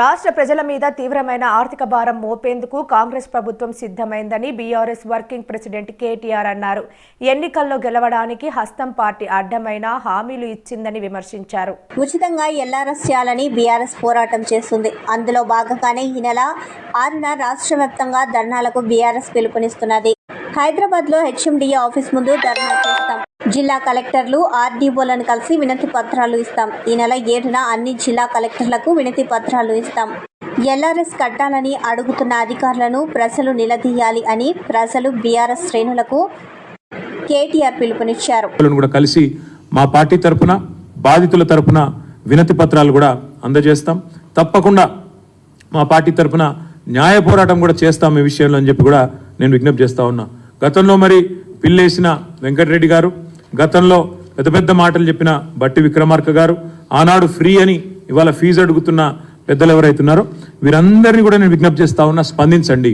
రాష్ట్ర ప్రజల మీద తీవ్రమైన ఆర్థిక భారం మోపేందుకు కాంగ్రెస్ ప్రభుత్వం సిద్ధమైందని బీఆర్ఎస్ వర్కింగ్ ప్రెసిడెంట్ కేటీఆర్ అన్నారు. ఎన్నికల్లో గెలవడానికి హస్తం పార్టీ అడ్డమైన హామీలు ఇచ్చిందని విమర్శించారు. ఉచితంగా ఎల్ఆర్ఎస్ చేయాలని బీఆర్ఎస్ పోరాటం చేస్తుంది. అందులో భాగంగానే ఈ నెల ఆరున రాష్ట్ర వ్యాప్తంగా ధర్నాలకు బీఆర్ఎస్ పిలుపునిస్తున్నది. హైదరాబాద్లో హెచ్ఎండిఏ ఆఫీస్ ముందు ధర్నా చేస్తాం. జిల్లా కలెక్టర్లు ఆర్డీఓలను కలిసి వినతి పత్రాలు ఇస్తాం. ఈ నెల ఏడున అన్ని జిల్లా కలెక్టర్లకు వినతి పత్రాలు ఇస్తాం. ఎల్ఆర్ఎస్ కట్టాలని అడుగుతున్న అధికారులను ప్రజలు నిలదీయాలి అని ప్రజలు బీఆర్ఎస్ శ్రేణులకు కేటీఆర్ పిలుపునిచ్చారు. కూడా కలిసి మా పార్టీ తరపున బాధితుల తరపున వినతి పత్రాలు కూడా అందజేస్తాం. తప్పకుండా మా పార్టీ తరపున న్యాయ పోరాటం కూడా చేస్తాం ఈ విషయంలో అని చెప్పి కూడా నేను విజ్ఞప్తి చేస్తా ఉన్నా. గతంలో మరి పిల్లేసిన వెంకటరెడ్డి గారు గతంలో పెద్ద పెద్ద మాటలు చెప్పిన బట్టి విక్రమార్క గారు ఆనాడు ఫ్రీ అని ఇవాళ ఫీజు అడుగుతున్న పెద్దలు ఎవరైతే ఉన్నారో వీరందరినీ కూడా నేను విజ్ఞప్తి చేస్తా ఉన్నా స్పందించండి.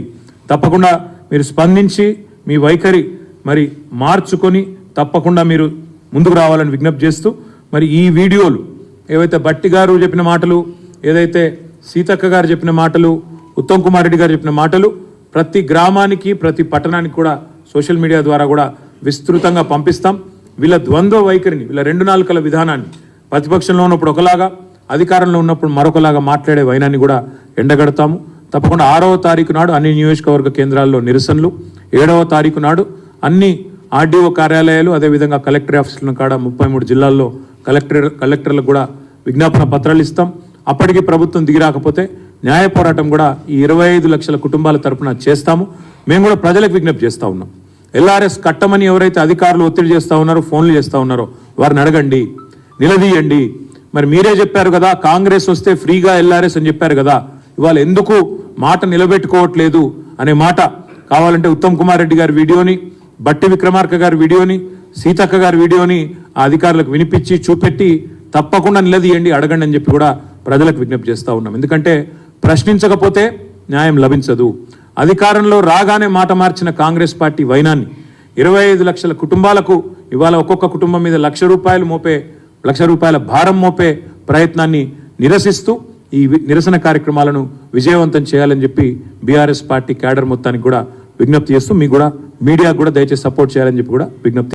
తప్పకుండా మీరు స్పందించి మీ వైఖరి మరి మార్చుకొని తప్పకుండా మీరు ముందుకు రావాలని విజ్ఞప్తి చేస్తూ మరి ఈ వీడియోలు ఏవైతే బట్టి గారు చెప్పిన మాటలు ఏదైతే సీతక్క గారు చెప్పిన మాటలు ఉత్తమ్ కుమార్ రెడ్డి గారు చెప్పిన మాటలు ప్రతి గ్రామానికి ప్రతి పట్టణానికి కూడా సోషల్ మీడియా ద్వారా కూడా విస్తృతంగా పంపిస్తాం. వీళ్ళ ద్వంద్వ వైఖరిని వీళ్ళ రెండు నాలుకల విధానాన్ని ప్రతిపక్షంలో ఉన్నప్పుడు ఒకలాగా అధికారంలో ఉన్నప్పుడు మరొకలాగా మాట్లాడే వైనాన్ని కూడా ఎండగడతాము. తప్పకుండా ఆరవ తారీఖు నాడు అన్ని నియోజకవర్గ కేంద్రాల్లో నిరసనలు. ఏడవ తారీఖు నాడు అన్ని ఆర్డీఓ కార్యాలయాలు అదేవిధంగా కలెక్టర్ ఆఫీసులను కాడ ముప్పై మూడు జిల్లాల్లో కలెక్టర్ కలెక్టర్లకు కూడా విజ్ఞాపన పత్రాలు ఇస్తాం. అప్పటికి ప్రభుత్వం దిగిరాకపోతే న్యాయ పోరాటం కూడా ఈ ఇరవై ఐదు లక్షల కుటుంబాల తరఫున చేస్తాము. మేము కూడా ప్రజలకు విజ్ఞప్తి చేస్తా ఉన్నాం. ఎల్ఆర్ఎస్ కట్టమని ఎవరైతే అధికారులు ఒత్తిడి చేస్తా ఉన్నారో ఫోన్లు చేస్తూ ఉన్నారో వారిని అడగండి నిలదీయండి. మరి మీరే చెప్పారు కదా కాంగ్రెస్ వస్తే ఫ్రీగా ఎల్ఆర్ఎస్ అని చెప్పారు కదా ఇవాళ ఎందుకు మాట నిలబెట్టుకోవట్లేదు అనే మాట కావాలంటే ఉత్తమ్ కుమార్ రెడ్డి గారి వీడియోని బట్టి విక్రమార్క గారి వీడియోని సీతక్క గారి వీడియోని ఆ అధికారులకు వినిపించి చూపెట్టి తప్పకుండా నిలదీయండి అడగండి అని చెప్పి కూడా ప్రజలకు విజ్ఞప్తి చేస్తూ ఉన్నాం. ఎందుకంటే ప్రశ్నించకపోతే న్యాయం లభించదు. అధికారంలో రాగానే మాట మార్చిన కాంగ్రెస్ పార్టీ వైనాన్ని ఇరవై ఐదు లక్షల కుటుంబాలకు ఇవాళ ఒక్కొక్క కుటుంబం మీద లక్ష రూపాయలు మోపే లక్ష రూపాయల భారం మోపే ప్రయత్నాన్ని నిరసిస్తూ ఈ నిరసన కార్యక్రమాలను విజయవంతం చేయాలని చెప్పి బీఆర్ఎస్ పార్టీ క్యాడర్ మొత్తానికి కూడా విజ్ఞప్తి చేస్తూ మీకు కూడా మీడియాకు కూడా దయచేసి సపోర్ట్ చేయాలని చెప్పి కూడా విజ్ఞప్తి